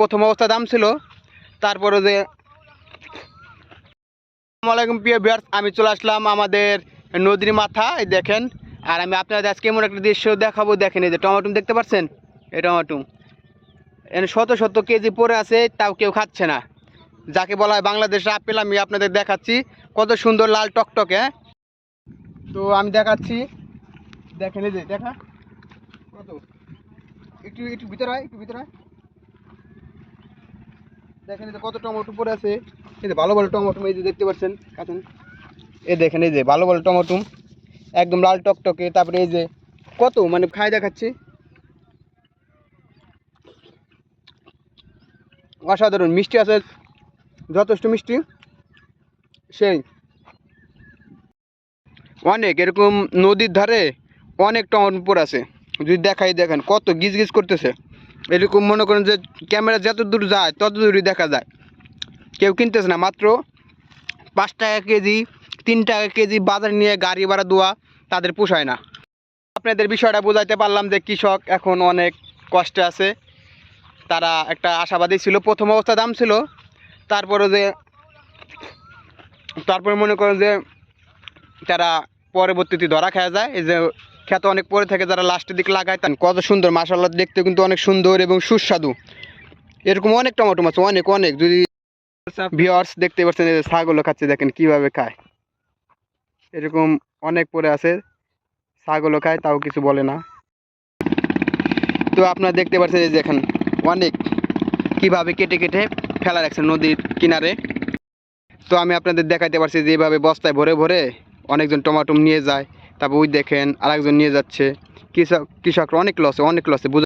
প্রথম অবস্থা দাম ছিল। তারপরে যে আলাইকুম প্রিয় ভিউয়ার্স, আমি চলে আসলাম আমাদের নদীর মাথা, এই দেখেন। আর আমি আপনাদের আজকে এমন একটা দৃশ্য দেখাবো, দেখেন এই যে টমাটো দেখতে পাচ্ছেন? এই টমাটো এখানে শত শত কেজি পড়ে আছে, তাও কেউ খাচ্ছে না। যাকে বলা হয় বাংলাদেশের আপেল, আমি আপনাদের দেখাচ্ছি। কত সুন্দর লাল টকটকে হ্যাঁ? তো আমি দেখাচ্ছি। দেখেন এই যে, দেখা। কত? একটু একটু ভিতরে হয় একটু ভিতরে হয় দেখেন কত টমেটো পড়ে আছে। এই যে ভালো ভালো টমেটো, এই যে দেখতে পাচ্ছেন, কাছেন। এই দেখেন এই যে ভালো ভালো টমেটো, একদম লাল টকটকে, তারপরে এই যে কত মানে খাই দেখাচ্ছি। অসাধারণ, মিষ্টি আছে, যথেষ্ট মিষ্টি। সেই। অনেক, এরকম নদীর ধারে অনেক টমেটো পড়ে আছে। যদি দেখাই দেখেন, কত গিজ গিজ করতেছে। এরকম মনে করেন যে ক্যামেরা যত দূর যায়, তত দূরই দেখা যায়। কেউ কিনতেছে না, মাত্র পাঁচ টাকা কেজি, তিন টাকা কেজি বাজার নিয়ে গাড়ি ভাড়া দেওয়া তাদের পোষায় না। আপনাদের বিষয়টা বোঝাইতে পারলাম যে কৃষক এখন অনেক কষ্টে আছে। তারা একটা আশাবাদী ছিল, প্রথম অবস্থা দাম ছিল। তারপরে যে, তারপরে মনে করেন যে তারা পরবর্তীতে ধরা খাওয়া যায়। এই যে ক্ষেত অনেক পরে থাকে যারা লাস্টের দিকে লাগায় তান কত সুন্দর মাসাল্লাহ দেখতে কিন্তু অনেক সুন্দর এবং সুস্বাদু। এরকম অনেক টমেটো মাছ, অনেক অনেক। যদি ভিওয়ার্স দেখতে পাচ্ছেন ছাগলও খাচ্ছে, দেখেন কীভাবে খায়। এরকম অনেক পরে আছে, ছাগলও খায়, তাও কিছু বলে না। তো আপনারা দেখতে পাচ্ছেন এই দেখেন অনেক। কীভাবে কেটে কেটে ফেলা রাখছে নদীর কিনারে। তো আমি আপনাদের দেখাইতে পারছি যে এইভাবে বস্তায় ভরে ভরে অনেকজন টমাটো নিয়ে যায়। তারপর ওই দেখেন আরেকজন নিয়ে যাচ্ছে। কৃষক কৃষকরা অনেক লসে অনেক লসে